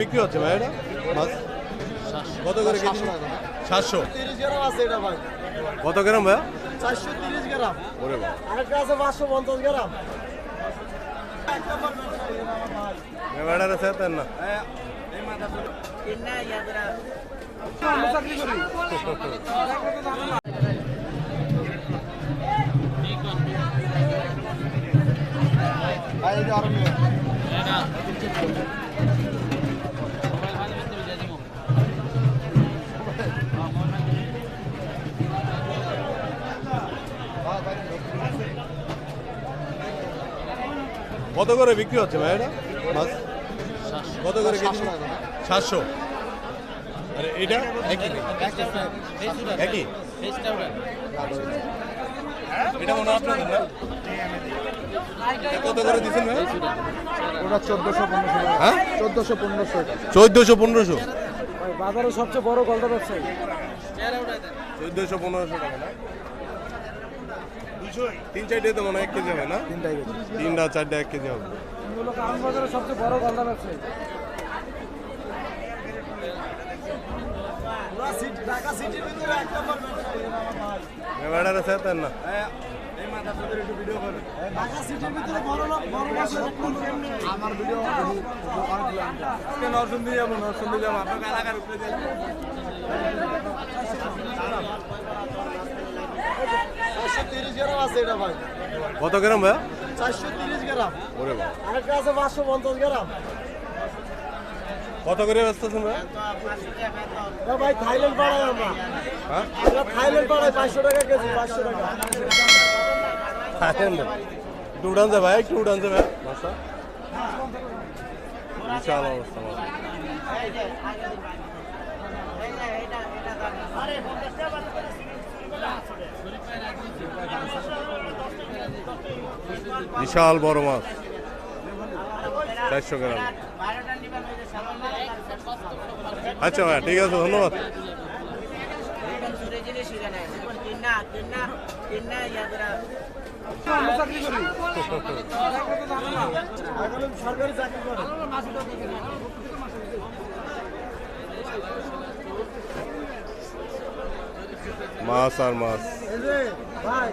বিক্রি হচ্ছে ভাই এটা? মাছ? কত করে কেজি? সাতশো গ্রাম ভাই। কত গ্রাম ভাইয়া? চারশো তিরিশ গ্রাম। ওরে বাবা। আরেকটা আছে পাঁচশো পঞ্চাশ গ্রাম। তার না। ভাই আরও কত করে বিক্রি হচ্ছে ভাই এটা? মাছ কত করে কেজি? সাতশো আরে এটা? একই। একই? এটা মনে আপনাদের না? কত করে দিচ্ছেন ভাই? ওটা চোদ্দশো পনেরোশো হ্যাঁ? চোদ্দশো পনেরোশো চোদ্দোশো পনেরোশো? বাজারে সবচেয়ে বড় গলদা ব্যবসায়ী। চোদ্দোশো পনেরোশো টাকা না? তিন চারটে তো মনে হয় এক কেজি হবে না? তিনটা চারটে এক কেজি হবে। সবচেয়ে বড় গলদা ব্যবসায়ী ঢাকা সিটির ভিতরে এক নম্বর বেড়ার আছে তার না ঢাকা সিটির ভিতরে বড় লোক বড় মাছের আমার ভিডিও নরসিংদী যাব নরসিংদী যাব। আপনাকে এলাকার উপরে চারশো তিরিশ গ্রাম আছে এটা ভাই। কত গ্রাম ভাইয়া? চারশো তিরিশ গ্রাম। ওরে বাবা। আরেকটা আছে পাঁচশো পঞ্চাশ গ্রাম। কত করে ব্যস্ত আছেন ভাইয়া ভাই থাইল্যান্ড পাড়ায় আমরা। হ্যাঁ? আমরা থাইল্যান্ড পাড়ায় পাঁচশো টাকা কেজি পাঁচশো টাকা। থাইল্যান্ডে। একটু উড়ান যায় ভাই একটু উড়ান যায় ভাই মাছটা বিশাল অবস্থা মাছ। বিশাল বড় মাছ। চারশো গ্রাম। আচ্ছা ভাইয়া ঠিক আছে ধন্যবাদ। মাছ আর মাছ। ভাই।